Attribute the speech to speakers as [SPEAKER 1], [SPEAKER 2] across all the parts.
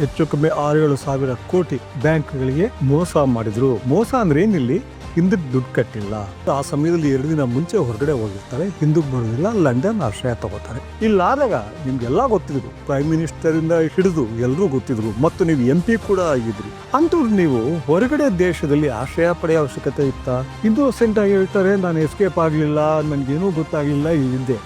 [SPEAKER 1] ಹೆಚ್ಚು ಕಮ್ಮಿ ಆರು ಏಳು ಸಾವಿರ ಕೋಟಿ ಬ್ಯಾಂಕ್ಗಳಿಗೆ ಮೋಸ ಮಾಡಿದ್ರು. ಮೋಸ ಅಂದ್ರೆ ಏನಿಲ್ಲಿ? ಹಿಂದಕ್ಕೆ ದುಡ್ಡು ಕಟ್ಟಿಲ್ಲ. ಆ ಸಮಯದಲ್ಲಿ ಎರಡು ದಿನ ಮುಂಚೆ ಹೊರಗಡೆ ಹೋಗಿರ್ತಾರೆ ಹಿಂದಕ್ಕೆ ಬರೋದಿಲ್ಲ, ಲಂಡನ್ ಆಶ್ರಯ ತಗೋತಾರೆ. ಇಲ್ಲಾದಾಗ ನಿಮ್ಗೆಲ್ಲ ಗೊತ್ತಿದ್ರು ಪ್ರೈಮ್ ಮಿನಿಸ್ಟರ್ ಇಂದ ಹಿಡಿದು ಎಲ್ಲರೂ ಗೊತ್ತಿದ್ರು, ಮತ್ತು ನೀವು ಎಂ ಪಿ ಕೂಡ ಆಗಿದ್ರಿ. ಅಂತೂ ನೀವು ಹೊರಗಡೆ ದೇಶದಲ್ಲಿ ಆಶ್ರಯ ಪಡೆಯ ಅವಶ್ಯಕತೆ ಇತ್ತಾ? ಇನ್ನೋಸೆಂಟ್ ಆಗಿ ಹೇಳ್ತಾರೆ, ನಾನು ಎಸ್ಕೇಪ್ ಆಗಲಿಲ್ಲ, ನನಗೇನೂ ಗೊತ್ತಾಗಲಿಲ್ಲ ಹಿಂದೆ.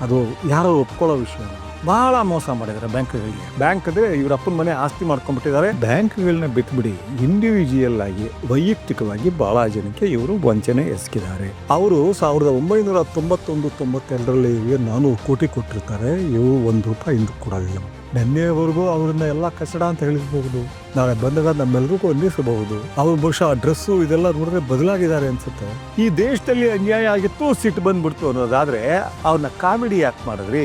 [SPEAKER 1] ಅದು ಯಾರೋ ಒಪ್ಕೊಳ್ಳೋ ವಿಷಯ. ಬಹಳ ಮೋಸ ಮಾಡಿದ್ದಾರೆ ಬ್ಯಾಂಕ್ಗಳಿಗೆ. ಬ್ಯಾಂಕ್ ಅಂದ್ರೆ ಇವ್ರ ಅಪ್ಪನ ಮನೆ ಆಸ್ತಿ ಮಾಡ್ಕೊಂಡ್ಬಿಟ್ಟಿದ್ದಾರೆ. ಬ್ಯಾಂಕ್ಗಳನ್ನ ಬಿಟ್ಬಿಡಿ. ಇಂಡಿವಿಜುವಲ್ ಆಗಿ ವೈಯಕ್ತಿಕವಾಗಿ ಬಹಳ ಜನಕ್ಕೆ ಇವರು ವಂಚನೆ ಎಸಗಿದ್ದಾರೆ ಅವರು ಸಾವಿರದ ಒಂಬೈನೂರ ತೊಂಬತ್ತೊಂದು ತೊಂಬತ್ತೆರಡರಲ್ಲಿ ನಾನೂರು ಕೋಟಿ ಕೊಟ್ಟಿರ್ತಾರೆ. ಇವರು ಒಂದು ರೂಪಾಯಿ ಹಿಂದಕ್ಕೆ ಕೊಡೋದಿಲ್ಲ ನಿನ್ನೆವರೆಗೂ ಅವ್ರನ್ನ ಎಲ್ಲ ಕಸಡ ಅಂತ ಹೇಳಿಸಬಹುದು. ನಾಳೆ ಬಂದಾಗ ನಮ್ಮೆಲ್ರಿಗೂ ಅನ್ನಿಸಬಹುದು ಅವ್ರ ಬಹುಶಃ ಡ್ರೆಸ್ಸು ಇದೆಲ್ಲ ನೋಡಿದ್ರೆ ಬದಲಾಗಿದ್ದಾರೆ ಅನ್ಸುತ್ತೆ. ಈ ದೇಶದಲ್ಲಿ ಅನ್ಯಾಯ ಆಗಿತ್ತು ಸಿಟ್ಟು ಬಂದ್ಬಿಡ್ತು ಅನ್ನೋದಾದ್ರೆ ಅವ್ರನ್ನ ಕಾಮಿಡಿ ಯಾಕೆ ಮಾಡಿದ್ರಿ?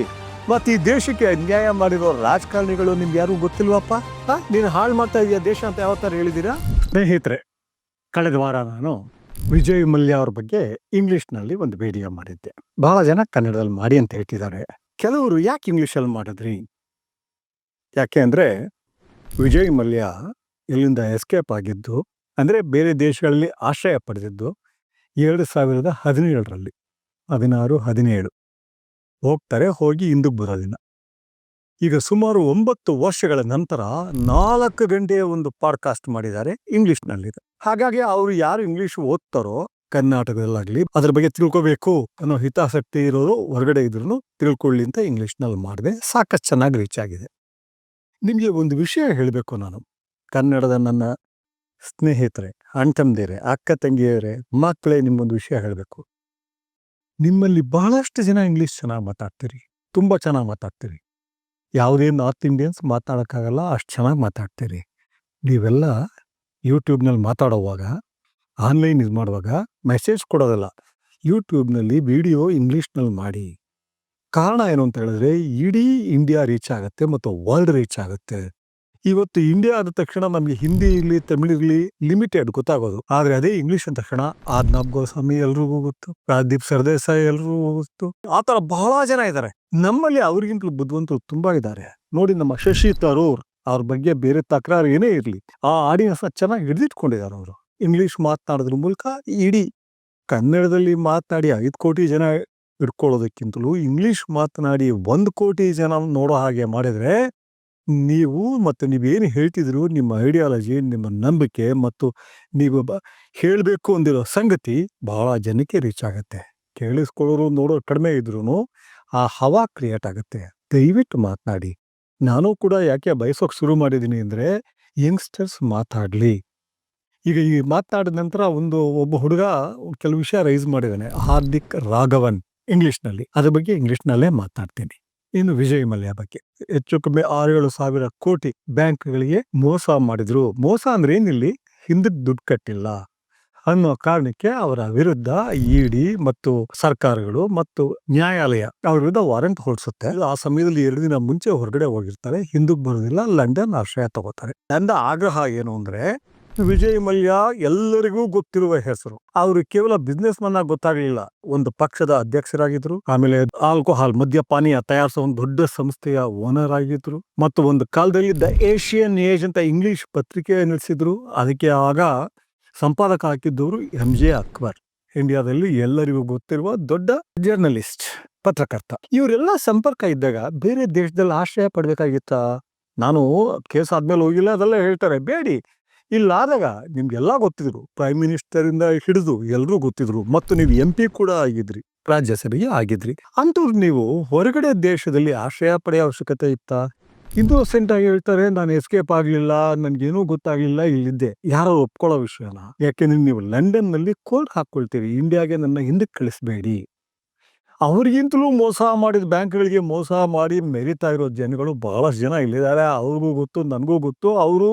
[SPEAKER 1] ಮತ್ತೆ ಈ ದೇಶಕ್ಕೆ ಅನ್ಯಾಯ ಮಾಡಿರೋ ರಾಜಕಾರಣಿಗಳು ನಿಮ್ಗೆ ಯಾರು ಗೊತ್ತಿಲ್ವಪ್ಪ? ನೀನು ಹಾಳು ಮಾಡ್ತಾ ಇದೆಯಾ ದೇಶ ಅಂತ ಯಾವತ್ತಾರು ಹೇಳಿದ್ದೀರಾ ಸ್ನೇಹಿತರೆ, ಕಳೆದ ವಾರ ನಾನು ವಿಜಯ್ ಮಲ್ಯ ಅವ್ರ ಬಗ್ಗೆ ಇಂಗ್ಲಿಷ್ನಲ್ಲಿ ಒಂದು ವಿಡಿಯೋ ಮಾಡಿದ್ದೆ. ಬಹಳ ಜನ ಕನ್ನಡದಲ್ಲಿ ಮಾಡಿ ಅಂತ ಹೇಳ್ತಿದ್ದಾರೆ. ಕೆಲವರು ಯಾಕೆ ಇಂಗ್ಲೀಷಲ್ಲಿ ಮಾಡಿದ್ರಿ? ಯಾಕೆ ಅಂದರೆ ವಿಜಯ್ ಮಲ್ಯ ಇಲ್ಲಿಂದ ಎಸ್ಕೇಪ್ ಆಗಿದ್ದು, ಅಂದ್ರೆ ಬೇರೆ ದೇಶಗಳಲ್ಲಿ ಆಶ್ರಯ ಪಡೆದಿದ್ದು ಎರಡು ಸಾವಿರದ ಹದಿನೇಳರಲ್ಲಿ, ಹದಿನಾರು, ಹದಿನೇಳು. ಹೋಗ್ತಾರೆ, ಹೋಗಿ ಹಿಂದಕ್ಕೆ ಬರೋದಿನ ಈಗ ಸುಮಾರು ಒಂಬತ್ತು ವರ್ಷಗಳ ನಂತರ ನಾಲ್ಕು ಗಂಟೆಯ ಒಂದು ಪಾಡ್ಕಾಸ್ಟ್ ಮಾಡಿದ್ದಾರೆ, ಇಂಗ್ಲಿಷ್ನಲ್ಲಿದೆ. ಹಾಗಾಗಿ ಅವರು ಯಾರು ಇಂಗ್ಲಿಷ್ ಓದ್ತಾರೋ, ಕರ್ನಾಟಕದಲ್ಲಾಗ್ಲಿ, ಅದ್ರ ಬಗ್ಗೆ ತಿಳ್ಕೋಬೇಕು ಅನ್ನೋ ಹಿತಾಸಕ್ತಿ ಇರೋರು ಹೊರಗಡೆ ಇದ್ರು ತಿಳ್ಕೊಳ್ಳಿ ಅಂತ ಇಂಗ್ಲಿಷ್ನಲ್ಲಿ ಮಾಡಿದೆ. ಸಾಕಷ್ಟು ಚೆನ್ನಾಗಿ ರೀಚ್ ಆಗಿದೆ. ನಿಮಗೆ ಒಂದು ವಿಷಯ ಹೇಳಬೇಕು ನಾನು. ಕನ್ನಡದ ನನ್ನ ಸ್ನೇಹಿತರೆ ಅಣ್ತಂದಿರೆ ಅಕ್ಕ ತಂಗಿಯರೇ ಮಕ್ಕಳೇ ನಿಮ್ಮೊಂದು ವಿಷಯ ಹೇಳಬೇಕು. ನಿಮ್ಮಲ್ಲಿ ಬಹಳಷ್ಟು ಜನ ಇಂಗ್ಲಿಷ್ ಚೆನ್ನಾಗಿ ಮಾತಾಡ್ತೀರಿ. ತುಂಬ ಚೆನ್ನಾಗಿ ಮಾತಾಡ್ತೀರಿ. ಯಾವುದೇ ನಾರ್ತ್ ಇಂಡಿಯನ್ಸ್ ಮಾತಾಡೋಕ್ಕಾಗಲ್ಲ, ಅಷ್ಟು ಚೆನ್ನಾಗಿ ಮಾತಾಡ್ತೀರಿ. ನೀವೆಲ್ಲ ಯೂಟ್ಯೂಬ್ನಲ್ಲಿ ಮಾತಾಡೋವಾಗ ಆನ್ಲೈನ್ ಇದು ಮಾಡುವಾಗ ಮೆಸೇಜ್ ಕೊಡೋದಲ್ಲ. ಯೂಟ್ಯೂಬ್ನಲ್ಲಿ ವಿಡಿಯೋ ಇಂಗ್ಲೀಷ್ನಲ್ಲಿ ಮಾಡಿ. ಕಾರಣ ಏನು ಅಂತ ಹೇಳಿದ್ರೆ, ಇಡೀ ಇಂಡಿಯಾ ರೀಚ್ ಆಗುತ್ತೆ ಮತ್ತು ವರ್ಲ್ಡ್ ರೀಚ್ ಆಗುತ್ತೆ. ಇವತ್ತು ಇಂಡಿಯಾ ಆದ ತಕ್ಷಣ ನಮಗೆ ಹಿಂದಿ ಇರಲಿ, ತಮಿಳ್ ಇರಲಿ ಲಿಮಿಟೆಡ್ ಗೊತ್ತಾಗೋದು. ಆದ್ರೆ ಅದೇ ಇಂಗ್ಲಿಷ್ ಅಂದ ತಕ್ಷಣ ಆದ್ನಾಬ್ ಗೋಸ್ವಾಮಿ ಎಲ್ರಿಗೂ ಗೊತ್ತು ರಾಜ್ದೀಪ್ ಸರ್ದೇಸಾಯಿ ಎಲ್ರಿಗೂ ಗೊತ್ತು. ಆ ತರ ಬಹಳ ಜನ ಇದ್ದಾರೆ ನಮ್ಮಲ್ಲಿ ಅವ್ರಿಗಿಂತಲೂ ಬುದ್ಧಿವಂತರು ತುಂಬಾ ಇದ್ದಾರೆ ನೋಡಿ ನಮ್ಮ ಶಶಿ ತರೂರ್ ಅವ್ರ ಬಗ್ಗೆ ಬೇರೆ ತಕರಾರು ಏನೇ ಇರಲಿ, ಆ ಆಡಿಯನ್ಸ್ ಚೆನ್ನಾಗಿ ಹಿಡಿದಿಟ್ಕೊಂಡಿದ್ದಾರೆ ಅವರು. ಇಂಗ್ಲಿಷ್ ಮಾತನಾಡೋದ್ರ ಮೂಲಕ ಇಡೀ ಕನ್ನಡದಲ್ಲಿ ಮಾತನಾಡಿ ಐದು ಕೋಟಿ ಜನ ಇಟ್ಕೊಳ್ಳೋದಕ್ಕಿಂತಲೂ ಇಂಗ್ಲಿಷ್ ಮಾತನಾಡಿ ಒಂದು ಕೋಟಿ ಜನ ನೋಡೋ ಹಾಗೆ ಮಾಡಿದ್ರೆ ನೀವು ಮತ್ತು ನೀವೇನು ಹೇಳ್ತಿದ್ರು ನಿಮ್ಮ ಐಡಿಯಾಲಜಿ, ನಿಮ್ಮ ನಂಬಿಕೆ ಮತ್ತು ನೀವು ಬ ಹೇಳಬೇಕು ಅಂದಿರೋ ಸಂಗತಿ ಬಹಳ ಜನಕ್ಕೆ ರೀಚ್ ಆಗುತ್ತೆ. ಕೇಳಿಸ್ಕೊಳ್ಳೋರು ನೋಡೋರು ಕಡಿಮೆ ಇದ್ರೂ ಆ ಹವಾ ಕ್ರಿಯೇಟ್ ಆಗುತ್ತೆ. ದಯವಿಟ್ಟು ಮಾತನಾಡಿ. ನಾನು ಕೂಡ ಯಾಕೆ ಬಯಸೋಕೆ ಶುರು ಮಾಡಿದ್ದೀನಿ ಅಂದರೆ ಯಂಗ್ಸ್ಟರ್ಸ್ ಮಾತಾಡಲಿ. ಈಗ ಈ ಮಾತನಾಡಿದ ನಂತರ ಒಂದು ಒಬ್ಬ ಹುಡುಗ ಕೆಲವು ವಿಷಯ ರೈಸ್ ಮಾಡಿದ್ದಾನೆ ಹಾರ್ದಿಕ್ ರಾಘವನ್ ಇಂಗ್ಲಿಷ್ನಲ್ಲಿ ಅದ್ರ ಬಗ್ಗೆ ಇಂಗ್ಲಿಷ್ನಲ್ಲೇ ಮಾತನಾಡ್ತೀನಿ. ಇನ್ನು ವಿಜಯ್ ಮಲ್ಯ ಬಗ್ಗೆ. ಹೆಚ್ಚು ಕಮ್ಮಿ ಆರು ಏಳು ಸಾವಿರ ಕೋಟಿ ಬ್ಯಾಂಕ್ಗಳಿಗೆ ಮೋಸ ಮಾಡಿದ್ರು. ಮೋಸ ಅಂದ್ರೆ ಏನಿಲ್ಲಿ? ಹಿಂದಕ್ಕೆ ದುಡ್ಡು ಕಟ್ಟಿಲ್ಲ. ಅನ್ನೋ ಕಾರಣಕ್ಕೆ ಅವರ ವಿರುದ್ಧ ಇಡಿ ಮತ್ತು ಸರ್ಕಾರಗಳು ಮತ್ತು ನ್ಯಾಯಾಲಯ ಅವ್ರ ವಿರುದ್ಧ ವಾರೆಂಟ್ ಹೊರಡಿಸುತ್ತೆ. ಆ ಸಮಯದಲ್ಲಿ ಎರಡು ದಿನ ಮುಂಚೆ ಹೊರಗಡೆ ಹೋಗಿರ್ತಾರೆ. ಹಿಂದಕ್ಕೆ ಬರೋದಿಲ್ಲ. ಲಂಡನ್ ಆಶ್ರಯ ತಗೋತಾರೆ. ನನ್ನ ಆಗ್ರಹ ಏನು ಅಂದ್ರೆ ವಿಜಯ್ ಮಲ್ಯ ಎಲ್ಲರಿಗೂ ಗೊತ್ತಿರುವ ಹೆಸರು. ಅವರು ಕೇವಲ ಬಿಸ್ನೆಸ್ ಮನ್ ಆಗಿ ಗೊತ್ತಾಗ್ಲಿಲ್ಲ. ಒಂದು ಪಕ್ಷದ ಅಧ್ಯಕ್ಷರಾಗಿದ್ರು, ಆಮೇಲೆ ಆಲ್ಕೋಹಾಲ್ ಮದ್ಯಪಾನೀಯ ತಯಾರಿಸುವ ಒಂದು ದೊಡ್ಡ ಸಂಸ್ಥೆಯ ಓನರ್ ಆಗಿದ್ರು, ಮತ್ತು ಒಂದು ಕಾಲದಲ್ಲಿ ದ ಏಷಿಯನ್ ಏಜ್ ಅಂತ ಇಂಗ್ಲಿಷ್ ಪತ್ರಿಕೆ ನಡೆಸಿದ್ರು. ಅದಕ್ಕೆ ಆಗ ಸಂಪಾದಕ ಹಾಕಿದ್ದವರು ಎಂ ಜೆ ಅಕ್ಬರ್ ಇಂಡಿಯಾದಲ್ಲಿ ಎಲ್ಲರಿಗೂ ಗೊತ್ತಿರುವ ದೊಡ್ಡ ಜರ್ನಲಿಸ್ಟ್ ಪತ್ರಕರ್ತ. ಇವರೆಲ್ಲ ಸಂಪರ್ಕ ಇದ್ದಾಗ ಬೇರೆ ದೇಶದಲ್ಲಿ ಆಶ್ರಯ ಪಡ್ಬೇಕಾಗಿತ್ತಾ? ನಾನು ಕೇಸ್ ಆದ್ಮೇಲೆ ಹೋಗಿಲ್ಲ, ಅದೆಲ್ಲ ಹೇಳ್ತಾರೆ. ಬೇಡಿ. ಇಲ್ಲಾದಾಗ ನಿಮ್ಗೆಲ್ಲ ಗೊತ್ತಿದ್ರು. ಪ್ರೈಮ್ ಮಿನಿಸ್ಟರಿಂದ ಹಿಡಿದು ಎಲ್ಲರೂ ಗೊತ್ತಿದ್ರು. ಮತ್ತು ನೀವು ಎಂ ಪಿ ಕೂಡ ಆಗಿದ್ರಿ ರಾಜ್ಯಸಭೆಗೆ ಆಗಿದ್ರಿ. ಅಂತೂ ನೀವು ಹೊರಗಡೆ ದೇಶದಲ್ಲಿ ಆಶ್ರಯ ಪಡೆಯ ಅವಶ್ಯಕತೆ ಇತ್ತಾ? ಇನ್ನೋಸೆಂಟ್ ಆಗಿ ಹೇಳ್ತಾರೆ, ನಾನು ಎಸ್ಕೇಪ್ ಆಗಲಿಲ್ಲ, ನನಗೇನೂ ಗೊತ್ತಾಗ್ಲಿಲ್ಲ, ಇಲ್ಲಿದ್ದೆ. ಯಾರೋ ಒಪ್ಕೊಳ್ಳೋ ವಿಷಯನ? ಯಾಕೆಂದ್ರೆ ನೀವು ಲಂಡನ್ನಲ್ಲಿ ಕೋರ್ಟ್ ಹಾಕೊಳ್ತೀರಿ ಇಂಡಿಯಾಗೆ ನನ್ನ ಹಿಂದಕ್ಕೆ ಕಳಿಸ್ಬೇಡಿ. ಅವ್ರಿಗಿಂತಲೂ ಮೋಸ ಮಾಡಿದ ಬ್ಯಾಂಕ್ಗಳಿಗೆ ಮೋಸ ಮಾಡಿ ಮೆರಿತಾ ಇರೋ ಜನಗಳು ಬಹಳಷ್ಟು ಜನ ಇಲ್ಲಿದ್ದಾರೆ. ಅವ್ರಿಗೂ ಗೊತ್ತು, ನನಗೂ ಗೊತ್ತು. ಅವರು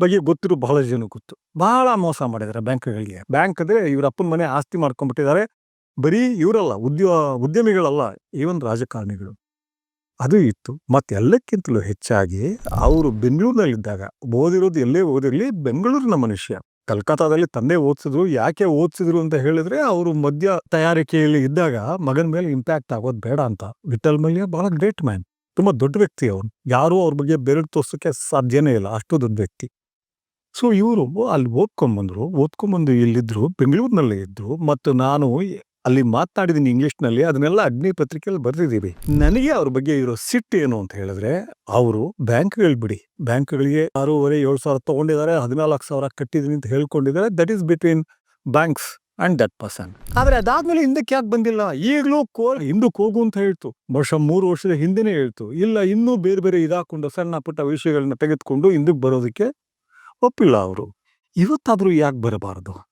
[SPEAKER 1] ಬಗ್ಗೆ ಗೊತ್ತಿರೋ ಬಹಳ ಜನ ಗೊತ್ತು. ಬಹಳ ಮೋಸ ಮಾಡಿದ್ದಾರೆ ಬ್ಯಾಂಕ್ಗಳಿಗೆ. ಬ್ಯಾಂಕ್ ಅಂದ್ರೆ ಇವರ ಅಪ್ಪನ ಮನೆ ಆಸ್ತಿ ಮಾಡ್ಕೊಂಡ್ಬಿಟ್ಟಿದ್ದಾರೆ. ಬರೀ ಇವರಲ್ಲ, ಉದ್ಯೋ, ಉದ್ಯಮಿಗಳಲ್ಲ, ಈವನ್ ರಾಜಕಾರಣಿಗಳು. ಅದು ಇತ್ತು. ಮತ್ತೆಲ್ಲಕ್ಕಿಂತಲೂ ಹೆಚ್ಚಾಗಿ ಅವರು ಬೆಂಗಳೂರಿನಲ್ಲಿದ್ದಾಗ, ಓದಿರೋದು ಎಲ್ಲೇ ಓದಿರ್ಲಿ, ಬೆಂಗಳೂರಿನ ಮನುಷ್ಯ. ಕಲ್ಕತ್ತಾದಲ್ಲಿ ತಂದೆ ಓದಿಸಿದ್ರು, ಯಾಕೆ ಓದಿಸಿದ್ರು ಅಂತ ಹೇಳಿದ್ರೆ ಅವರು ಮದ್ಯ ತಯಾರಿಕೆಯಲ್ಲಿ ಇದ್ದಾಗ ಮಗನ ಮೇಲೆ ಇಂಪ್ಯಾಕ್ಟ್ ಆಗೋದು ಬೇಡ ಅಂತ. ವಿಠಲ್ ಮಲ್ಯ ಬಹಳ ಗ್ರೇಟ್ ಮ್ಯಾನ್ ತುಂಬಾ ದೊಡ್ಡ ವ್ಯಕ್ತಿ ಅವನು. ಯಾರೂ ಅವ್ರ ಬಗ್ಗೆ ಬೆರಳು ತೋರ್ಸೋಕೆ ಸಾಧ್ಯನೇ ಇಲ್ಲ. ಅಷ್ಟು ದೊಡ್ಡ ವ್ಯಕ್ತಿ. ಸೊ, ಇವರು ಅಲ್ಲಿ ಓದ್ಕೊಂಬಂದ್ರು, ಓದ್ಕೊಂಬಂದು ಇಲ್ಲಿದ್ರು, ಬೆಂಗಳೂರಿನಲ್ಲೇ ಇದ್ದರು ಮತ್ತು ನಾನು ಅಲ್ಲಿ ಮಾತನಾಡಿದ್ದೀನಿ ಇಂಗ್ಲಿಷ್ನಲ್ಲಿ, ಅದನ್ನೆಲ್ಲ ಅಗ್ನಿ ಪತ್ರಿಕೆಯಲ್ಲಿ ಬರೆದಿದ್ದೀವಿ. ನನಗೆ ಅವ್ರ ಬಗ್ಗೆ ಇರೋ ಸಿಟ್ಟು ಏನು ಅಂತ ಹೇಳಿದ್ರೆ, ಅವರು ಬ್ಯಾಂಕ್ಗಳು ಬಿಡಿ. ಬ್ಯಾಂಕ್ಗಳಿಗೆ ಆರೂವರೆ, ಏಳು ಸಾವಿರ ತಗೊಂಡಿದ್ದಾರೆ, ಹದಿನಾಲ್ಕು ಸಾವಿರ ಕಟ್ಟಿದೀನಿ ಅಂತ ಹೇಳ್ಕೊಂಡಿದ್ದಾರೆ, that is between banks and that person. ಆದರೆ ಅದಾದ್ಮೇಲೆ ಹಿಂದಕ್ಕೆ ಯಾಕೆ ಬಂದಿಲ್ಲ? ಈಗಲೂ ಕೋ, ಹಿಂದಕ್ಕೆ ಹೋಗು ಅಂತ ಹೇಳ್ತು. ವರ್ಷ ಮೂರು ವರ್ಷದ ಹಿಂದೆನೇ ಹೇಳ್ತು. ಇಲ್ಲ, ಇನ್ನೂ ಬೇರೆ ಬೇರೆ ಇದಾಕೊಂಡು ಸಣ್ಣ ಪುಟ್ಟ ವಿಷಯಗಳನ್ನ ತೆಗೆದುಕೊಂಡು ಹಿಂದಕ್ಕೆ ಬರೋದಕ್ಕೆ ಒಪ್ಪಿಲ್ಲ ಅವರು. ಇವತ್ತಾದ್ರೂ ಯಾಕೆ ಬರಬಾರದು?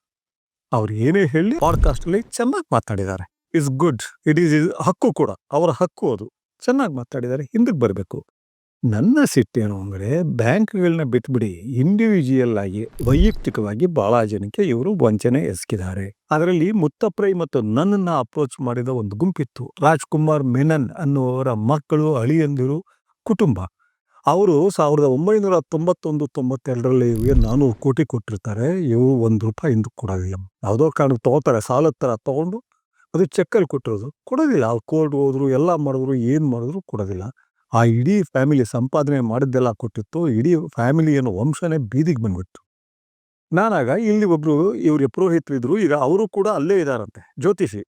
[SPEAKER 1] ಅವ್ರು ಏನೇ ಹೇಳಿ ಪಾಡ್ಕಾಸ್ಟ್ ಅಲ್ಲಿ ಚೆನ್ನಾಗಿ ಮಾತಾಡಿದ್ದಾರೆ. Is good. ಇಟ್ ಈಸ್ ಹಕ್ಕು ಕೂಡ. ಅವರ ಹಕ್ಕು ಅದು. ಚೆನ್ನಾಗಿ ಮಾತಾಡಿದ್ದಾರೆ. ಹಿಂದಕ್ಕೆ ಬರಬೇಕು. ನನ್ನ ಸಿಟ್ಟೇನು ಅಂದರೆ ಬ್ಯಾಂಕ್ಗಳನ್ನ ಬಿಟ್ಬಿಡಿ. ಇಂಡಿವಿಜುವಲ್ ಆಗಿ, ವೈಯಕ್ತಿಕವಾಗಿ ಬಹಳ ಜನಕ್ಕೆ ಇವರು ವಂಚನೆ ಎಸಗಿದ್ದಾರೆ ಅದರಲ್ಲಿ ಮುತ್ತಪ್ರೈ ಮತ್ತು ನನ್ನನ್ನ ಅಪ್ರೋಚ್ ಮಾಡಿದ ಒಂದು ಗುಂಪಿತ್ತು. ರಾಜ್ಕುಮಾರ್ ಮೆನನ್ ಅನ್ನುವರ ಮಕ್ಕಳು, ಅಳಿಯಂದಿರು, ಕುಟುಂಬ. ಅವರು ಸಾವಿರದ ಒಂಬೈನೂರ ತೊಂಬತ್ತೊಂದು, ತೊಂಬತ್ತೆರಡರಲ್ಲಿ ಇವ್ರಿಗೆ ನಾನೂರು ಕೋಟಿ ಕೊಟ್ಟಿರ್ತಾರೆ. ಇವರು ಒಂದು ರೂಪಾಯಿ ಹಿಂದಕ್ಕೆ ಕೊಡೋದಿಲ್ಲ. ಯಾವುದೋ ಕಾರಣಕ್ಕೆ ತಗೋತಾರೆ, ಸಾಲದ ಥರ ತೊಗೊಂಡು ಅದು ಚೆಕ್ಕಲ್ಲಿ ಕೊಟ್ಟಿರೋದು. ಕೊಡೋದಿಲ್ಲ. ಅವ್ರು ಕೋರ್ಟ್ ಹೋದ್ರು, ಎಲ್ಲ ಮಾಡಿದ್ರು, ಏನು ಮಾಡಿದ್ರು ಕೊಡೋದಿಲ್ಲ. ಆ ಇಡೀ ಫ್ಯಾಮಿಲಿ ಸಂಪಾದನೆ ಮಾಡಿದ್ದೆಲ್ಲ ಕೊಟ್ಟಿತ್ತು. ಇಡೀ ಫ್ಯಾಮಿಲಿ ಏನೋ ವಂಶನೇ ಬೀದಿಗೆ ಬಂದ್ಬಿಟ್ಟು ನಾನಾಗ ಇಲ್ಲಿ ಒಬ್ರು ಇವ್ರಿಗೆ ಇದ್ರು ಈಗ ಅವರು ಕೂಡ ಅಲ್ಲೇ ಇದ್ದಾರಂತೆ. ಜ್ಯೋತಿಷಿ.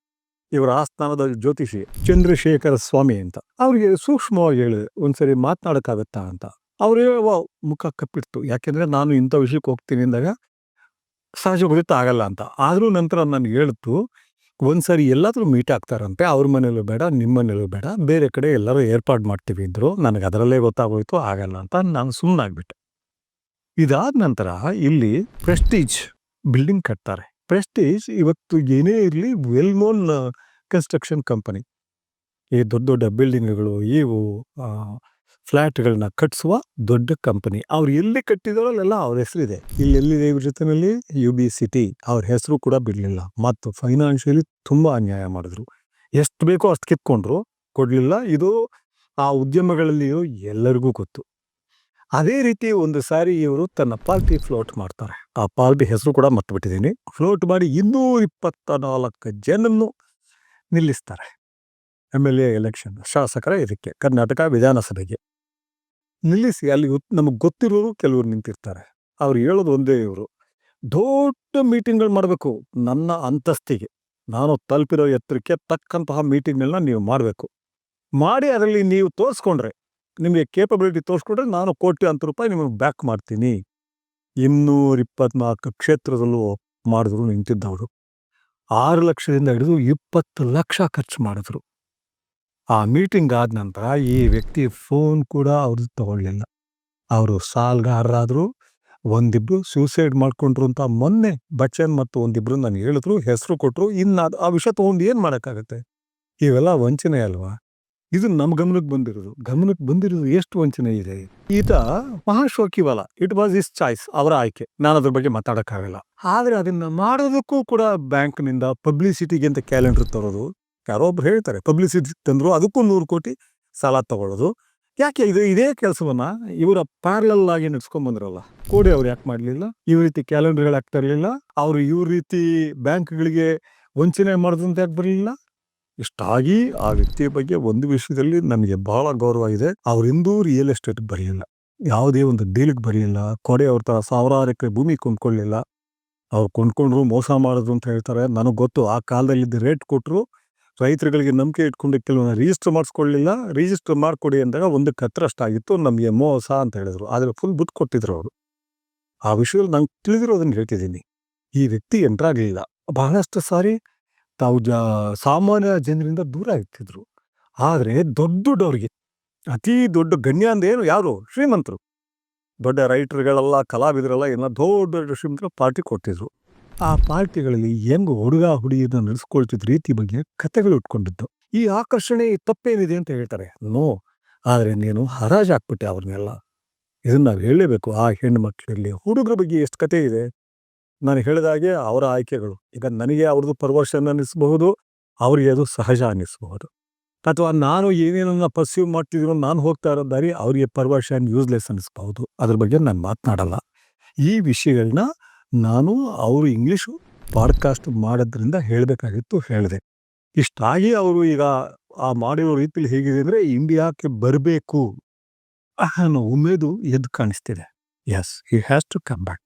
[SPEAKER 1] ಇವರ ಆಸ್ಥಾನದ ಜ್ಯೋತಿಷಿ ಚಂದ್ರಶೇಖರ ಸ್ವಾಮಿ ಅಂತ. ಅವ್ರಿಗೆ ಸೂಕ್ಷ್ಮವಾಗಿ ಹೇಳಿದೆ ಒಂದ್ಸರಿ ಮಾತನಾಡೋಕ್ಕಾಗತ್ತಾ ಅಂತ. ಅವ್ರಿಗೆ ವಾ ಮುಖ ಕಪ್ಪಿಡ್ತು. ಯಾಕೆಂದ್ರೆ ನಾನು ಇಂಥ ವಿಷಯಕ್ಕೆ ಹೋಗ್ತೀನಿ ಅಂದಾಗ ಸಹಜ ಆಗಲ್ಲ ಅಂತ. ಆದರೂ ನಂತರ ನನ್ಗೆ ಹೇಳ್ತು, ಒಂದ್ಸರಿ ಎಲ್ಲಾದರೂ ಮೀಟ್ ಆಗ್ತಾರಂತೆ. ಅವ್ರ ಮನೇಲೂ ಬೇಡ, ನಿಮ್ಮ ಮನೇಲೂ ಬೇಡ. ಬೇರೆ ಕಡೆ ಎಲ್ಲರೂ ಏರ್ಪಾಡು ಮಾಡ್ತೀವಿ ಇದ್ರು ನನಗೆ ಅದರಲ್ಲೇ ಗೊತ್ತಾಗೋಯ್ತು, ಆಗಲ್ಲ ಅಂತ ನಾನು ಸುಮ್ಮನಾಗ್ಬಿಟ್ಟೆ ಇದಾದ ನಂತರ ಇಲ್ಲಿ ಪ್ರೆಸ್ಟೀಜ್ ಬಿಲ್ಡಿಂಗ್ ಕಟ್ತಾರೆ. ಪ್ರೆಸ್ಟೀಜ್ ಇವತ್ತು ಏನೇ ಇರಲಿ ವೆಲ್ ನೋನ್ ಕನ್ಸ್ಟ್ರಕ್ಷನ್ ಕಂಪನಿ. ಈ ದೊಡ್ಡ ದೊಡ್ಡ ಬಿಲ್ಡಿಂಗ್ಗಳು ಇವು ಫ್ಲ್ಯಾಟ್ಗಳನ್ನ ಕಟ್ಟಿಸುವ ದೊಡ್ಡ ಕಂಪನಿ. ಅವ್ರು ಎಲ್ಲಿ ಕಟ್ಟಿದಾರೋ ಅಲ್ಲೆಲ್ಲ ಅವ್ರ ಹೆಸರಿದೆ. ಇಲ್ಲಿ ಎಲ್ಲಿದೆ ಇವ್ರ ಜೊತೆಯಲ್ಲಿ ಯು ಬಿ ಸಿಟಿ ಅವ್ರ ಹೆಸರು ಕೂಡ ಬಿಡಲಿಲ್ಲ. ಮತ್ತು ಫೈನಾನ್ಷಿಯಲಿ ತುಂಬ ಅನ್ಯಾಯ ಮಾಡಿದ್ರು. ಎಷ್ಟು ಬೇಕೋ ಅಷ್ಟು ಕಿತ್ಕೊಂಡ್ರು. ಕೊಡಲಿಲ್ಲ. ಇದು ಆ ಉದ್ಯಮಗಳಲ್ಲಿಯೂ ಎಲ್ಲರಿಗೂ ಗೊತ್ತು. ಅದೇ ರೀತಿ ಒಂದು ಸಾರಿ ಇವರು ತನ್ನ ಪಾರ್ಟಿ ಫ್ಲೋಟ್ ಮಾಡ್ತಾರೆ. ಆ ಪಾಲ್ಬಿ ಹೆಸರು ಕೂಡ ಮರ್ತುಬಿಟ್ಟಿದ್ದೀನಿ ಫ್ಲೋಟ್ ಮಾಡಿ ಇನ್ನೂರ ಇಪ್ಪತ್ತ ನಾಲ್ಕು ಜನನ್ನು ನಿಲ್ಲಿಸ್ತಾರೆ. ಎಂ ಎಲ್ ಎ ಎಲೆಕ್ಷನ್ ಶಾಸಕರ ಇದಕ್ಕೆ, ಕರ್ನಾಟಕ ವಿಧಾನಸಭೆಗೆ. ನಿಲ್ಲಿಸಿ ಅಲ್ಲಿ ನಮಗೆ ಗೊತ್ತಿರೋರು ಕೆಲವರು ನಿಂತಿರ್ತಾರೆ. ಅವ್ರು ಹೇಳೋದು ಒಂದೇ ಇವರು, ದೊಡ್ಡ ಮೀಟಿಂಗ್ಗಳು ಮಾಡಬೇಕು ನನ್ನ ಅಂತಸ್ತಿಗೆ. ನಾನು ತಲುಪಿರೋ ಎತ್ತರಕ್ಕೆ ತಕ್ಕಂತಹ ಮೀಟಿಂಗ್ಗಳನ್ನ ನೀವು ಮಾಡಬೇಕು. ಮಾಡಿ ಅದರಲ್ಲಿ ನೀವು ತೋರಿಸ್ಕೊಂಡ್ರೆ ನಿಮಗೆ ಕೇಪಬಿಲಿಟಿ ತೋರಿಸ್ಕೊಟ್ರೆ ನಾನು ಕೋಟಿ ಅಂತ ರೂಪಾಯಿ ನಿಮಗೆ ಬ್ಯಾಕ್ ಮಾಡ್ತೀನಿ. ಇನ್ನೂರ ಇಪ್ಪತ್ನಾಲ್ಕು ಕ್ಷೇತ್ರದಲ್ಲೂ ಮಾಡಿದ್ರು ನಿಂತಿದ್ದವರು. ಆರು ಲಕ್ಷದಿಂದ ಹಿಡಿದು ಇಪ್ಪತ್ತು ಲಕ್ಷ ಖರ್ಚು ಮಾಡಿದ್ರು. ಆ ಮೀಟಿಂಗ್ ಆದ ನಂತರ ಈ ವ್ಯಕ್ತಿ ಫೋನ್ ಕೂಡ ಅವ್ರದ್ದು ತಗೊಳ್ಳಿಲ್ಲ ಅವರು ಸಾಲ್ಗಾರರಾದರು, ಒಂದಿಬ್ರು ಸೂಸೈಡ್ ಮಾಡ್ಕೊಂಡ್ರು ಅಂತ ಮೊನ್ನೆ ಬಚ್ಚನ್ ಮತ್ತು ಒಂದಿಬ್ರು ನಾನು ಹೇಳಿದ್ರು, ಹೆಸರು ಕೊಟ್ಟರು ಇನ್ನು ಆ ವಿಷಯ ತೊಗೊಂಡು ಏನು ಮಾಡೋಕ್ಕಾಗತ್ತೆ? ಇವೆಲ್ಲ ವಂಚನೆ ಅಲ್ವಾ? ಇದು ನಮ್ಮ ಗಮನಕ್ಕೆ ಬಂದಿರೋದು. ಗಮನಕ್ಕೆ ಬಂದಿರೋದು ಎಷ್ಟು ವಂಚನೆ ಇದೆ ಈತ ಮಹಾಶೋಕಿವಲ ಇಟ್ ವಾಸ್ ಇಸ್ ಚಾಯ್ಸ್ ಅವರ ಆಯ್ಕೆ. ನಾನು ಅದ್ರ ಬಗ್ಗೆ ಮಾತಾಡೋಕ್ಕಾಗಲ್ಲ. ಆದರೆ ಅದನ್ನ ಮಾಡೋದಕ್ಕೂ ಕೂಡ ಬ್ಯಾಂಕ್ನಿಂದ ಪಬ್ಲಿಸಿಟಿಗೆ ಅಂತ ಕ್ಯಾಲೆಂಡರ್ ತರೋದು. ಯಾರೋ ಒಬ್ರು ಹೇಳ್ತಾರೆ ಪಬ್ಲಿಸಿಟಿ ತಂದ್ರು ಅದಕ್ಕೂ ನೂರು ಕೋಟಿ ಸಾಲ ತಗೊಳ್ಳೋದು. ಯಾಕೆ ಇದು ಇದೇ ಕೆಲಸವನ್ನ ಇವರ ಪ್ಯಾರಲಲ್ ಆಗಿ ನಡ್ಸ್ಕೊಂಡ್ ಬಂದ್ರಲ್ಲ ಕೋಡಿ ಅವ್ರು ಯಾಕೆ ಮಾಡಲಿಲ್ಲ? ಇವ್ ರೀತಿ ಕ್ಯಾಲೆಂಡರ್ಗಳು ಆಗ್ತಾ ಇರ್ಲಿಲ್ಲ? ಅವ್ರು ಇವ್ರ ರೀತಿ ಬ್ಯಾಂಕ್ಗಳಿಗೆ ವಂಚನೆ ಮಾಡೋದಂತ ಯಾಕೆ ಬರಲಿಲ್ಲ? ಇಷ್ಟಾಗಿ ಆ ವ್ಯಕ್ತಿಯ ಬಗ್ಗೆ ಒಂದು ವಿಷಯದಲ್ಲಿ ನನಗೆ ಬಹಳ ಗೌರವ ಇದೆ. ಅವರಿಂದೂ ರಿಯಲ್ ಎಸ್ಟೇಟ್ ಬರೆಯಲ್ಲ. ಯಾವುದೇ ಒಂದು ಡೀಲ್ಗೆ ಬರೆಯಲ್ಲ. ಕೊಡೆ ಅವ್ರ ತರ ಸಾವಿರಾರು ಎಕರೆ ಭೂಮಿ ಕೊಂಡ್ಕೊಳ್ಳಿಲ್ಲ. ಅವ್ರು ಕೊಂಡ್ಕೊಂಡ್ರು ಮೋಸ ಮಾಡಿದ್ರು ಅಂತ ಹೇಳ್ತಾರೆ. ನನಗೆ ಗೊತ್ತು, ಆ ಕಾಲದಲ್ಲಿ ರೇಟ್ ಕೊಟ್ಟರು ರೈತರುಗಳಿಗೆ ನಂಬಿಕೆ ಇಟ್ಕೊಂಡು ಕೆಲವೊಂದು ರಿಜಿಸ್ಟರ್ ಮಾಡಿಸ್ಕೊಳ್ಳಿಲ್ಲ. ರಿಜಿಸ್ಟರ್ ಮಾಡ್ಕೊಡಿ ಅಂದಾಗ ಒಂದು ಕತ್ತರಷ್ಟಾಗಿತ್ತು ನಮಗೆ ಮೋಸ ಅಂತ ಹೇಳಿದ್ರು. ಆದರೆ ಫುಲ್ ಬುತ್ ಕೊಟ್ಟಿದ್ರು ಅವರು. ಆ ವಿಷಯದಲ್ಲಿ ನಂಗೆ ತಿಳಿದಿರೋದನ್ನು ಹೇಳ್ತಿದ್ದೀನಿ. ಈ ವ್ಯಕ್ತಿ ಎಂಟ್ರಾಗಲಿಲ್ಲ ಬಹಳಷ್ಟು ಸಾರಿ ತಾವು ಜ ಸಾಮಾನ್ಯ ಜನರಿಂದ ದೂರ ಇರ್ತಿದ್ರು. ಆದರೆ ದೊಡ್ಡ ದೊಡ್ಡವ್ರಿಗೆ, ಅತೀ ದೊಡ್ಡ ಗಣ್ಯ ಅಂದೇನು ಯಾರು? ಶ್ರೀಮಂತರು. ದೊಡ್ಡ ರೈಟರ್ಗಳೆಲ್ಲ, ಕಲಾವಿದರೆಲ್ಲ ಎಲ್ಲ ದೊಡ್ಡ ದೊಡ್ಡ ಶ್ರೀಮಂತರು ಪಾರ್ಟಿ ಕೊಟ್ಟಿದ್ರು. ಆ ಪಾರ್ಟಿಗಳಲ್ಲಿ ಹೆಂಗ್ ಹುಡುಗ ಹುಡುಗಿಯನ್ನ ನಡೆಸ್ಕೊಳ್ತಿದ್ ರೀತಿ ಬಗ್ಗೆ ಕಥೆಗಳು ಇಟ್ಕೊಂಡಿದ್ದು ಈ ಆಕರ್ಷಣೆ ತಪ್ಪೇನಿದೆ ಅಂತ ಹೇಳ್ತಾರೆ. ನೋ. ಆದ್ರೆ ನೀನು ಹರಾಜ್ ಹಾಕ್ಬಿಟ್ಟೆ ಅವ್ರನ್ನೆಲ್ಲ. ಇದನ್ನ ನಾವು ಹೇಳಲೇಬೇಕು. ಆ ಹೆಣ್ಣು ಮಕ್ಕಳಲ್ಲಿ ಹುಡುಗರ ಬಗ್ಗೆ ಎಷ್ಟು ಕತೆ ಇದೆ? ನಾನು ಹೇಳಿದಾಗೆ ಅವರ ಆಯ್ಕೆಗಳು. ಈಗ ನನಗೆ ಅವ್ರದ್ದು ಪರ್ವರ್ಷನ್ ಅನ್ನಿಸ್ಬಹುದು, ಅವ್ರಿಗೆ ಅದು ಸಹಜ ಅನ್ನಿಸ್ಬಹುದು. ಅಥವಾ ನಾನು ಏನೇನನ್ನ ಪರ್ಸ್ಯೂ ಮಾಡ್ತಿದ್ರು ನಾನು ಹೋಗ್ತಾ ಇರೋ ದಾರಿ ಅವರಿಗೆ ಪರ್ವರ್ಷನ್ ಯೂಸ್ಲೆಸ್ ಅನ್ನಿಸ್ಬಹುದು. ಅದ್ರ ಬಗ್ಗೆ ನಾನು ಮಾತನಾಡಲ್ಲ. ಈ ವಿಷಯಗಳನ್ನ ನಾನು ಅವರು ಇಂಗ್ಲೀಷು ಪಾಡ್ಕಾಸ್ಟ್ ಮಾಡೋದ್ರಿಂದ ಹೇಳಬೇಕಾಗಿತ್ತು ಹೇಳಿದೆ. ಇಷ್ಟಾಗಿ ಅವರು ಈಗ ಆ ಮಾಡಿರೋ ರೀತಿಲಿ ಹೇಗಿದೆ ಅಂದರೆ ಇಂಡಿಯಾಕ್ಕೆ ಬರಬೇಕು ಅನ್ನೋ ಉಮೇದು ಎದ್ದು ಕಾಣಿಸ್ತಿದೆ. As he has to come back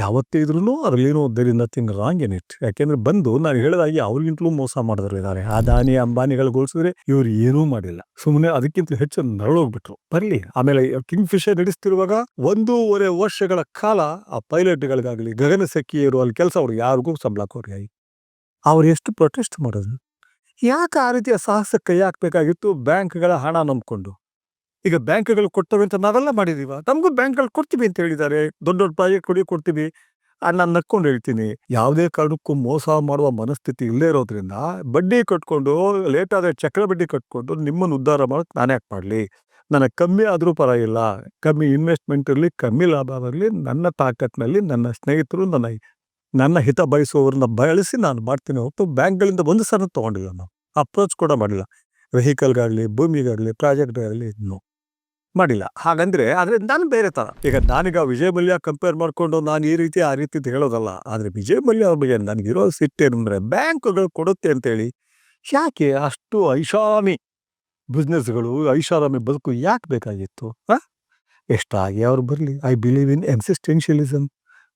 [SPEAKER 1] ಯಾವತ್ತೇ ಇದ್ರೂ ಅದ್ರಲ್ಲೇನೋ ದರಿ ನಥಿಂಗ್ ರಾಂಗ್ ಏನ್ ಯಾಕೆಂದ್ರೆ ಬಂದು ನಾನು ಹೇಳಿದಾಗೆ ಅವ್ರಿಗಿಂತಲೂ ಮೋಸ ಮಾಡಿದ್ರು ಆ ಅದಾನಿ ಅಂಬಾನಿಗಳು ಗೋಳಿಸಿದ್ರೆ ಇವ್ರು ಏನೂ ಮಾಡಿಲ್ಲ. ಸುಮ್ಮನೆ ಅದಕ್ಕಿಂತ ಹೆಚ್ಚು ನರಳೋಗ್ಬಿಟ್ರು. ಬರ್ಲಿ. ಆಮೇಲೆ ಕಿಂಗ್ ಫಿಶರ್ ನಡೆಸ್ತಿರುವಾಗ ಒಂದೂವರೆ ವರ್ಷಗಳ ಕಾಲ ಆ ಪೈಲಟ್ಗಳಿಗಾಗಲಿ ಗಗನ ಸೆಕ್ಕಿಯರು ಅಲ್ಲಿ ಕೆಲಸ ಅವ್ರು ಯಾರಿಗೂ ಸಂಬಳ ಕೊಡಿ ಅವ್ರು ಎಷ್ಟು ಪ್ರೊಟೆಸ್ಟ್ ಮಾಡೋದು? ಯಾಕೆ ಆ ರೀತಿಯ ಸಾಹಸ ಕೈ ಹಾಕ್ಬೇಕಾಗಿತ್ತು ಬ್ಯಾಂಕ್ಗಳ ಹಣ ನಂಬ್ಕೊಂಡು? ಈಗ ಬ್ಯಾಂಕ್ಗಳು ಕೊಡ್ತವೆ ಅಂತ ನಾವೆಲ್ಲ ಮಾಡಿದೀವ? ನಮಗೂ ಬ್ಯಾಂಕ್ಗಳು ಕೊಡ್ತೀವಿ ಅಂತ ಹೇಳಿದ್ದಾರೆ. ದೊಡ್ಡ ದೊಡ್ಡ ಪ್ರಾಜೆಕ್ಟ್ ಕೊಡಿ, ಕೊಡ್ತೀವಿ. ನಾನು ನಕ್ಕೊಂಡು ಹೇಳ್ತೀನಿ. ಯಾವುದೇ ಕಾರಣಕ್ಕೂ ಮೋಸ ಮಾಡುವ ಮನಸ್ಥಿತಿ ಇಲ್ಲೇ ಇರೋದ್ರಿಂದ ಬಡ್ಡಿ ಕಟ್ಕೊಂಡು ಲೇಟ್ ಆದರೆ ಚಕ್ರ ಬಡ್ಡಿ ಕಟ್ಕೊಂಡು ನಿಮ್ಮನ್ನು ಉದ್ಧಾರ ಮಾಡೋಕೆ ನಾನೇ ಯಾಕೆ ಮಾಡಲಿ? ನನಗೆ ಕಮ್ಮಿ ಆದರೂ ಪರವಾಗಿಲ್ಲ. ಕಮ್ಮಿ ಇನ್ವೆಸ್ಟ್ಮೆಂಟ್ ಇರಲಿ, ಕಮ್ಮಿ ಲಾಭ ಬರಲಿ, ನನ್ನ ತಾಕತ್ನಲ್ಲಿ ನನ್ನ ಸ್ನೇಹಿತರು ನನ್ನ ನನ್ನ ಹಿತ ಬಯಸುವವರನ್ನ ಬಳಸಿ ನಾನು ಮಾಡ್ತೀನಿ ಹೊರತು ಬ್ಯಾಂಕ್ಗಳಿಂದ ಒಂದು ಸಲ ತೊಗೊಂಡಿಲ್ಲ ನಾವು ಅಪ್ರೋಚ್ ಕೂಡ ಮಾಡಿಲ್ಲ. ವೆಹಿಕಲ್ಗಾಗಲಿ, ಭೂಮಿಗಾಗಲಿ, ಪ್ರಾಜೆಕ್ಟ್ಗಾಗಲಿ, ನೋ. ಮಾಡಿಲ್ಲ. ಹಾಗಂದ್ರೆ ಆದ್ರೆ ನಾನು ಬೇರೆ ತರ. ಈಗ ನಾನೀಗ ವಿಜಯ್ ಮಲ್ಯ ಕಂಪೇರ್ ಮಾಡ್ಕೊಂಡು ನಾನು ಈ ರೀತಿ ಆ ರೀತಿ ಹೇಳೋದಲ್ಲ. ಆದ್ರೆ ವಿಜಯ್ ಮಲ್ಯ ಬಗ್ಗೆ ನನಗಿರೋ ಸಿಟ್ಟೇನಂದ್ರೆ ಬ್ಯಾಂಕ್ಗಳು ಕೊಡುತ್ತೆ ಅಂತೇಳಿ ಯಾಕೆ ಅಷ್ಟು ಐಷಾರಾಮಿ ಬಿಸ್ನೆಸ್ಗಳು ಐಷಾರಾಮಿ ಬದುಕು ಯಾಕೆ ಬೇಕಾಗಿತ್ತು? ಎಷ್ಟಾಗಿ ಅವ್ರು ಬರಲಿ. ಐ ಬಿಲೀವ್ ಇನ್ ಎಕ್ಸಿಸ್ಟೆನ್ಷಿಯಲಿಸಮ್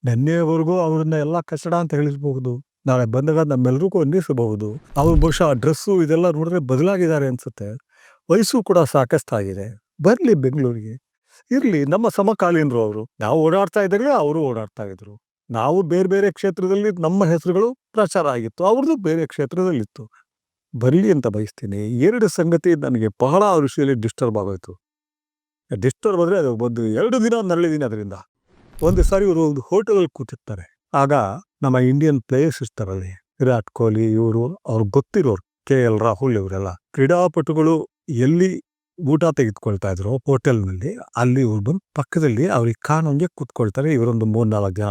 [SPEAKER 1] ನೆನ್ನೆವರೆಗೂ ಅವ್ರನ್ನ ಎಲ್ಲ ಕಚಡ ಅಂತ ಹೇಳಿಸಬಹುದು ನಾಳೆ ಬಂದಾಗ ನಮ್ಮೆಲ್ರಿಗೂ ಅನ್ನಿಸಬಹುದು. ಅವ್ರು ಬಹುಶಃ ಡ್ರೆಸ್ಸು ಇದೆಲ್ಲ ನೋಡಿದ್ರೆ ಬದಲಾಗಿದ್ದಾರೆ ಅನ್ಸುತ್ತೆ. ವಯಸ್ಸು ಕೂಡ ಸಾಕಷ್ಟಾಗಿದೆ. ಬರ್ಲಿ ಬೆಂಗಳೂರಿಗೆ. ಇರ್ಲಿ, ನಮ್ಮ ಸಮಕಾಲೀನರು ಅವರು. ನಾವು ಓಡಾಡ್ತಾ ಇದ್ರೆ ಅವರು ಓಡಾಡ್ತಾ ಇದ್ರು. ನಾವು ಬೇರೆ ಬೇರೆ ಕ್ಷೇತ್ರದಲ್ಲಿ ನಮ್ಮ ಹೆಸರುಗಳು ಪ್ರಚಾರ ಆಗಿತ್ತು. ಅವ್ರದ್ದು ಬೇರೆ ಕ್ಷೇತ್ರದಲ್ಲಿತ್ತು. ಬರಲಿ ಅಂತ ಬಯಸ್ತೀನಿ. ಎರಡು ಸಂಗತಿ ನನಗೆ ಬಹಳ ವಿಷಯದಲ್ಲಿ ಡಿಸ್ಟರ್ಬ್ ಆಗೋಯ್ತು. ಡಿಸ್ಟರ್ಬ್ ಅಂದ್ರೆ ಅದು ಒಂದು ಎರಡು ದಿನ ನರಳಿದ್ದೀನಿ ಅದರಿಂದ. ಒಂದು ಸಾರಿ ಇವರು ಒಂದು ಹೋಟೆಲ್ ಕೂತಿರ್ತಾರೆ. ಆಗ ನಮ್ಮ ಇಂಡಿಯನ್ ಪ್ಲೇಯರ್ಸ್ ಇರ್ತಾರಲ್ಲಿ, ವಿರಾಟ್ ಕೊಹ್ಲಿ, ಇವರು ಅವ್ರಿಗೆ ಗೊತ್ತಿರೋರು ಕೆ ಎಲ್ ರಾಹುಲ್ ಇವರೆಲ್ಲ. ಕ್ರೀಡಾಪಟುಗಳು ಎಲ್ಲಿ ಊಟ ತೆಗೆದುಕೊಳ್ತಾ ಇದ್ರು ಹೋಟೆಲ್ನಲ್ಲಿ. ಅಲ್ಲಿ ಇವ್ರು ಬಂದು ಪಕ್ಕದಲ್ಲಿ ಅವ್ರಿಗೆ ಕಾಣೋಂಗೆ ಕೂತ್ಕೊಳ್ತಾರೆ. ಇವರೊಂದು ಮೂರ್ನಾಲ್ಕು ಜನ.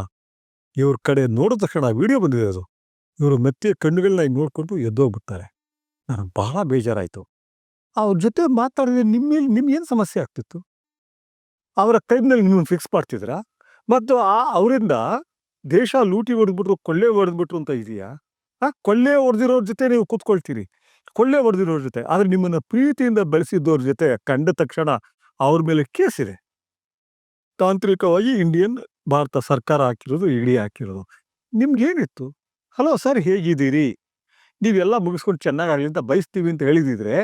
[SPEAKER 1] ಇವ್ರ ಕಡೆ ನೋಡಿದ ತಕ್ಷಣ ವಿಡಿಯೋ ಬಂದಿದೆ ಅದು. ಇವರು ಮೆತ್ತಿಯ ಕಣ್ಣುಗಳನ್ನ ಈಗ ನೋಡ್ಕೊಂಡು ಎದ್ದೋಗ್ಬಿಡ್ತಾರೆ. ನನಗೆ ಬಹಳ ಬೇಜಾರಾಯ್ತು. ಅವ್ರ ಜೊತೆ ಮಾತಾಡಿದ್ರೆ ನಿಮ್ಮ ನಿಮ್ಗೇನು ಸಮಸ್ಯೆ ಆಗ್ತಿತ್ತು? ಅವರ ಕೈನಲ್ಲಿ ನಿಮ್ಮನ್ನು ಫಿಕ್ಸ್ ಮಾಡ್ತಿದ್ರಾ? ಮತ್ತು ಆ ಅವರಿಂದ ದೇಶ ಲೂಟಿ ಹೊಡೆದ್ಬಿಟ್ರು, ಕೊಳ್ಳೆ ಹೊಡೆದ್ಬಿಟ್ರು ಅಂತ ಇದೆಯಾ ಆ ಕೊಳ್ಳೆ ಹೊಡೆದಿರೋರ ಜೊತೆ ನೀವು ಕೂತ್ಕೊಳ್ತೀರಿ. ಕೊಳ್ಳೆ ಹೊಡೆದಿರೋರ್ ಜೊತೆ. ಆದ್ರೆ ನಿಮ್ಮನ್ನ ಪ್ರೀತಿಯಿಂದ ಬೆಳೆಸಿದ್ದವ್ರ ಜೊತೆ ಕಂಡ ತಕ್ಷಣ ಅವ್ರ ಮೇಲೆ ಕೇಸಿದೆ ತಾಂತ್ರಿಕವಾಗಿ ಇಂಡಿಯನ್ ಭಾರತ ಸರ್ಕಾರ ಹಾಕಿರೋದು ಇಡಿ ಹಾಕಿರೋದು. ನಿಮ್ಗೇನಿತ್ತು? ಹಲೋ ಸರ್, ಹೇಗಿದ್ದೀರಿ? ನೀವೆಲ್ಲ ಮುಗಿಸ್ಕೊಂಡು ಚೆನ್ನಾಗಾಗಲಿ ಅಂತ ಬಯಸ್ತೀವಿ ಅಂತ ಹೇಳಿದಿದ್ರೆ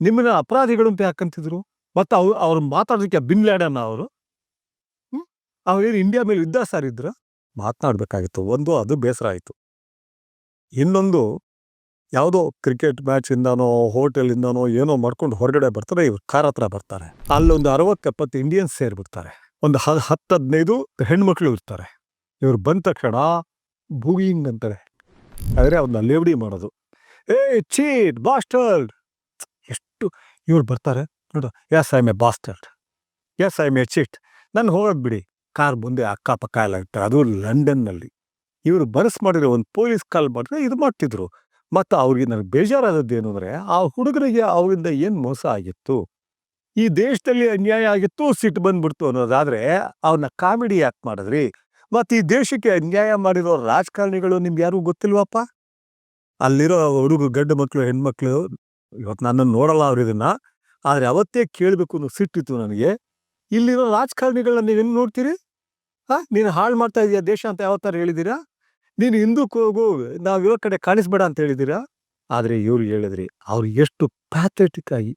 [SPEAKER 1] ನಿಮ್ಮನ್ನ ಅಪರಾಧಿಗಳು ಅಂತ ಯಾಕಂತಿದ್ರು ಮತ್ತೆ ಅವ್ರು ಅವ್ರು ಮಾತಾಡೋದಕ್ಕೆ ಬಿನ್ ಲ್ಯಾಡನ್ನ ಅವರು ಅವ್ರೇನು ಇಂಡಿಯಾ ಮೇಲೆ ಯುದ್ಧ ಸಾರಿದ್ರ? ಮಾತನಾಡ್ಬೇಕಾಗಿತ್ತು. ಒಂದು, ಅದು ಬೇಸರ ಆಯಿತು. ಇನ್ನೊಂದು ಯಾವುದೋ ಕ್ರಿಕೆಟ್ ಮ್ಯಾಚ್ ಇಂದನೋ, ಹೋಟೆಲ್ ಇಂದನೋ, ಏನೋ ಮಾಡ್ಕೊಂಡು ಹೊರಗಡೆ ಬರ್ತಾರೆ, ಇವ್ರು ಕಾರ್ ಹತ್ರ ಬರ್ತಾರೆ. ಅಲ್ಲೊಂದು ಅರವತ್ತು, ಎಪ್ಪತ್ತು ಇಂಡಿಯನ್ಸ್ ಸೇರ್ಬಿಡ್ತಾರೆ. ಒಂದು ಹ, ಹತ್ತು, ಹದಿನೈದು ಹೆಣ್ಮಕ್ಳು ಇರ್ತಾರೆ. ಇವ್ರು ಬಂದ ತಕ್ಷಣ ಬೂಯಿಂಗ್ ಅಂತಾರೆ. ಆದರೆ ಅವ್ರನ್ನ ಲೇವಡಿ ಮಾಡೋದು. ಏ, ಚೀಟ್, ಬಾಸ್ಟರ್ಡ್! ಎಷ್ಟು ಇವ್ರು ಬರ್ತಾರೆ? ನೋಡು yes I am bastard yes I am cheat ನಾನು ಹೋಗೋದು ಬಿಡಿ. ಕಾರ್ ಮುಂದೆ ಅಕ್ಕಪಕ್ಕ ಎಲ್ಲ ಇರ್ತಾರೆ. ಅದು ಲಂಡನ್ನಲ್ಲಿ ಇವರು ಬರಸ್ ಮಾಡಿದ್ರೆ ಒಂದು ಪೊಲೀಸ್ ಕಾಲ್ ಮಾಡಿದ್ರೆ ಇದು ಮಾಡ್ತಿದ್ರು. ಮತ್ತು ಅವ್ರಿಗೆ ನನಗೆ ಬೇಜಾರಾದದ್ದು ಏನು ಅಂದರೆ, ಆ ಹುಡುಗರಿಗೆ ಅವರಿಂದ ಏನು ಮೋಸ ಆಗಿತ್ತು? ಈ ದೇಶದಲ್ಲಿ ಅನ್ಯಾಯ ಆಗಿತ್ತು, ಸಿಟ್ಟು ಬಂದ್ಬಿಡ್ತು ಅನ್ನೋದಾದ್ರೆ ಅವನ್ನ ಕಾಮಿಡಿ ಯಾಕೆ ಮಾಡಿದ್ರಿ? ಮತ್ತು ಈ ದೇಶಕ್ಕೆ ಅನ್ಯಾಯ ಮಾಡಿರೋ ರಾಜಕಾರಣಿಗಳು ನಿಮ್ಗೆ ಯಾರಿಗೂ ಗೊತ್ತಿಲ್ವಪ್ಪ? ಅಲ್ಲಿರೋ ಹುಡುಗ ಗಂಡು ಮಕ್ಕಳು ಹೆಣ್ಮಕ್ಳು ಇವತ್ತು ನನ್ನನ್ನು ನೋಡಲ್ಲ ಅವ್ರು ಇದನ್ನ, ಆದ್ರೆ ಅವತ್ತೇ ಕೇಳಬೇಕು ಅನ್ನೋ ಸಿಟ್ಟಿತ್ತು ನನಗೆ. ಇಲ್ಲಿರೋ ರಾಜಕಾರಣಿಗಳನ್ನ ನೀವೇನು ನೋಡ್ತೀರಿ? ಹಾಂ ನೀನು ಹಾಳು ಮಾಡ್ತಾ ಇದೀಯ ದೇಶ ಅಂತ ಯಾವತ್ತಾರು ಹೇಳಿದ್ದೀರಾ? ನೀನು ಹಿಂದಕ್ಕೆ ಹೋಗು ನಾವಿರೋ ಕಡೆ ಕಾಣಿಸ್ಬೇಡ ಅಂತ ಹೇಳಿದ್ದೀರಾ ಆದರೆ ಇವ್ರು ಹೇಳಿದ್ರಿ, ಅವ್ರು ಎಷ್ಟು ಪ್ಯಾಥೆಟಿಕ್ ಆಗಿ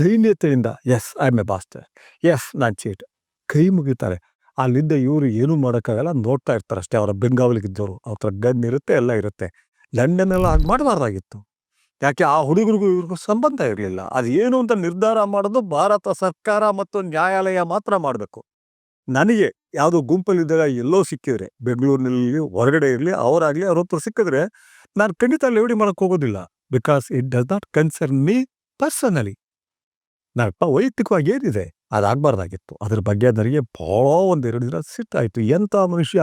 [SPEAKER 1] ದೈನ್ಯತೆಯಿಂದ yes I am a bastard yes ನಾನು ಚೀಟ್ ಕೈ ಮುಗಿತಾರೆ. ಅಲ್ಲಿದ್ದ ಇವರು ಏನೂ ಮಾಡೋಕ್ಕಾಗಲ್ಲ, ನೋಡ್ತಾ ಇರ್ತಾರೆ ಅಷ್ಟೇ, ಅವರ ಬೆಂಗಾವಲಿಗಿದ್ದವರು ಅವ್ರ ಹತ್ರ ಗನ್ ಇರುತ್ತೆ, ಎಲ್ಲ ಇರುತ್ತೆ. ಲಂಡನ್ ಎಲ್ಲ ಹಾಗೆ ಮಾಡಬಾರ್ದಾಗಿತ್ತು. ಯಾಕೆ, ಆ ಹುಡುಗರಿಗೂ ಇವ್ರಿಗೂ ಸಂಬಂಧ ಇರಲಿಲ್ಲ. ಅದು ಏನು ಅಂತ ನಿರ್ಧಾರ ಮಾಡೋದು ಭಾರತ ಸರ್ಕಾರ ಮತ್ತು ನ್ಯಾಯಾಲಯ ಮಾತ್ರ ಮಾಡಬೇಕು. ನನಗೆ ಯಾವುದೋ ಗುಂಪಲ್ಲಿದ್ದಾಗ ಎಲ್ಲೋ ಸಿಕ್ಕಿದ್ರೆ, ಬೆಂಗಳೂರಿನಲ್ಲಿ ಹೊರಗಡೆ ಇರಲಿ, ಅವರಾಗಲಿ ಅವ್ರ ಹತ್ರ ಸಿಕ್ಕಿದ್ರೆ ನಾನು ಖಂಡಿತ ಲೇವಡಿ ಮಾಡಕ್ಕೆ ಹೋಗೋದಿಲ್ಲ. Because it does not concern me personally ನಾನಪ್ಪ ವೈಯಕ್ತಿಕವಾಗಿ ಏನಿದೆ, ಅದಾಗಬಾರ್ದಾಗಿತ್ತು. ಅದ್ರ ಬಗ್ಗೆ ನನಗೆ ಭಾಳ ಒಂದೆರಡು ದಿನ ಸಿಟ್ಟಾಯಿತು ಎಂಥ ಮನುಷ್ಯ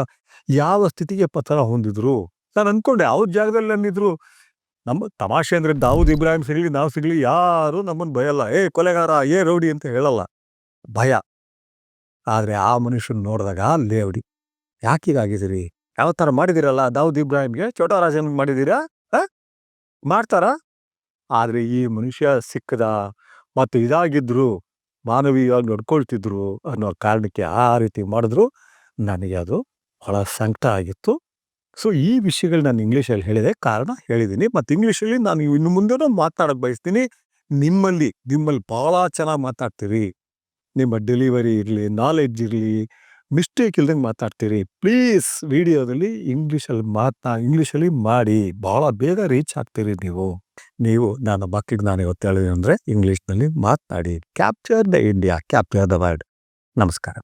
[SPEAKER 1] ಯಾವ ಸ್ಥಿತಿಗೆ ಪತ್ರ ಹೊಂದಿದ್ರು? ನಾನು ಅನ್ಕೊಂಡೆ, ಅವ್ರ ಜಾಗದಲ್ಲಿ ನನ್ನಿದ್ರು. ನಮ್ಮ ತಮಾಷೆ ಅಂದರೆ ದಾವೂದ್ ಇಬ್ರಾಹಿಂ ಸಿಗಲಿ, ನಾವು ಸಿಗ್ಲಿ, ಯಾರೂ ನಮ್ಮನ್ನು ಭಯಲ್ಲ ಏ, ಕೊಲೆಗಾರ, ಏ, ರೌಡಿ ಅಂತ ಹೇಳಲ್ಲ. ಭಯ. ಆದ್ರೆ ಆ ಮನುಷ್ಯನ ನೋಡಿದಾಗ ಲೇವಡಿ ಯಾಕೆ ಹೀಗಾಗಿದ್ದೀರಿ? ಯಾವ ಥರ ಮಾಡಿದಿರಲ್ಲ ದಾವೂದ್ ಇಬ್ರಾಹಿಮ್ಗೆ? ಚೋಟಾ ರಾಜನ್ ಮಾಡಿದ್ದೀರಾ? ಮಾಡ್ತಾರಾ? ಆದರೆ ಈ ಮನುಷ್ಯ ಸಿಕ್ಕದ ಮತ್ತು ಇದಾಗಿದ್ರು, ಮಾನವೀಯವಾಗಿ ನಡ್ಕೊಳ್ತಿದ್ರು ಅನ್ನೋ ಕಾರಣಕ್ಕೆ ಆ ರೀತಿ ಮಾಡಿದ್ರು, ನನಗೆ ಅದು ಬಹಳ ಸಂಕಟ ಆಗಿತ್ತು. ಸೊ, ಈ ವಿಷಯಗಳು ನಾನು ಇಂಗ್ಲೀಷಲ್ಲಿ ಹೇಳಿದೆ, ಕಾರಣ ಹೇಳಿದ್ದೀನಿ. ಮತ್ತು ಇಂಗ್ಲೀಷಲ್ಲಿ ನಾನು ಇನ್ನು ಮುಂದೆನೂ ಮಾತನಾಡಕ್ಕೆ ಬಯಸ್ತೀನಿ. ನಿಮ್ಮಲ್ಲಿ ನಿಮ್ಮಲ್ಲಿ ಭಾಳ ಚೆನ್ನಾಗಿ ಮಾತಾಡ್ತೀರಿ. ನಿಮ್ಮ ಡೆಲಿವರಿ ಇರಲಿ ನಾಲೆಡ್ಜ್ ಇರಲಿ ಮಿಸ್ಟೇಕ್ ಇಲ್ದಂಗೆ ಮಾತಾಡ್ತೀರಿ ಪ್ಲೀಸ್ ವಿಡಿಯೋದಲ್ಲಿ ಇಂಗ್ಲೀಷಲ್ಲಿ ಮಾತನಾ ಇಂಗ್ಲೀಷಲ್ಲಿ ಮಾಡಿ. ಭಾಳ ಬೇಗ ರೀಚ್ ಆಗ್ತೀರಿ ನೀವು. ನೀವು, ನಾನು ಮಕ್ಕಳಿಗೆ ನಾನು ಇವತ್ತು ಹೇಳಿದೆ ಅಂದರೆ ಇಂಗ್ಲೀಷ್ನಲ್ಲಿ ಮಾತನಾಡಿ. Capture the India capture the world ನಮಸ್ಕಾರ.